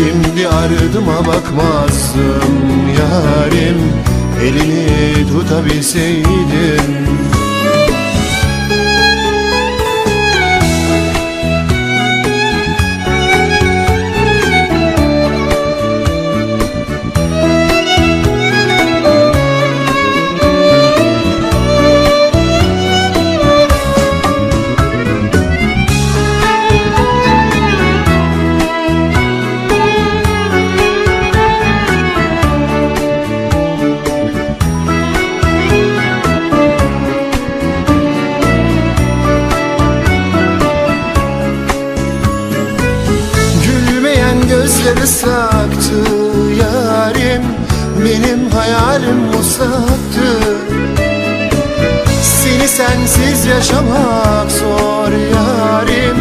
Şimdi ardıma bakmazdım yarim. Elini tutabilseydim gözleri saktı yarim Benim hayalim uzaktı Seni sensiz yaşamak zor yarim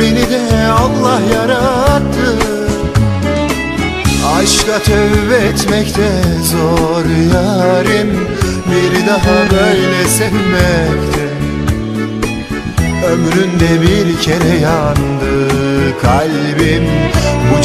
Beni de Allah yarattı. Aşka tövbe etmek de zor yarim Bir daha böyle sevmekte Ömründe bir kere yandı kalbim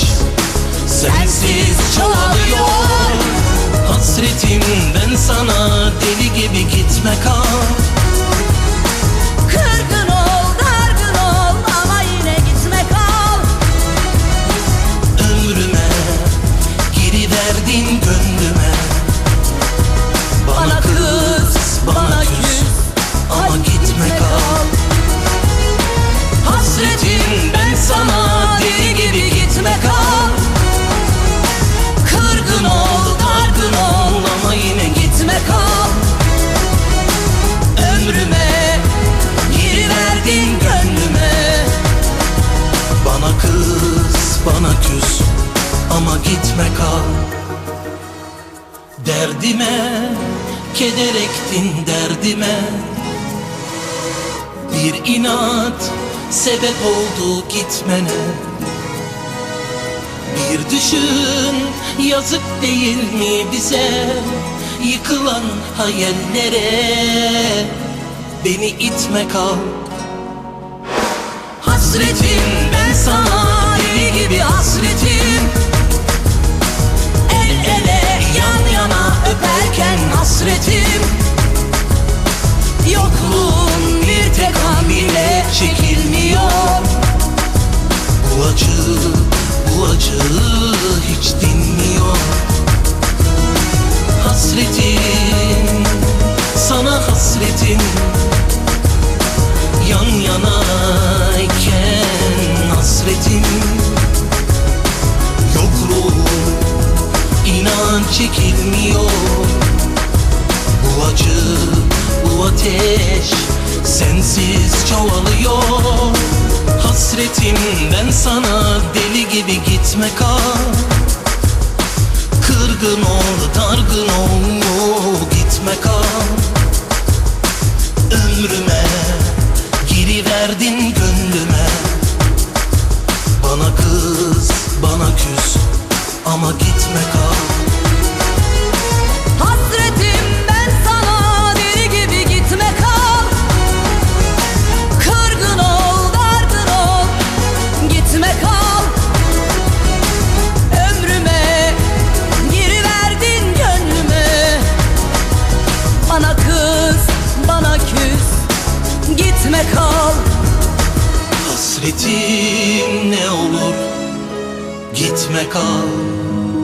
ateş sensiz çoğalıyor Hasretim ben sana deli gibi gitme kal. Kırgın ol dargın ol ama yine gitme kal. Ömrüme Giriverdin gönlüme. Bana kız, bana küs Ama gitme kal. Hasretim ben sana keder ektin derdime. Bir inat sebep oldu gitmene. Bir düşün yazık değil mi bize? Yıkılan hayallere. Beni itme kal. Hasretim ben sana deli gibi hasretim. El ele yan yana öperken hasretim Yokluğun bir tek an bile çekilmiyor. Bu acı, bu acı hiç dinmiyor. Hasretim, sana hasretim sana deli gibi gitme kal Kırgın ol, dargın ol, Gitme kal.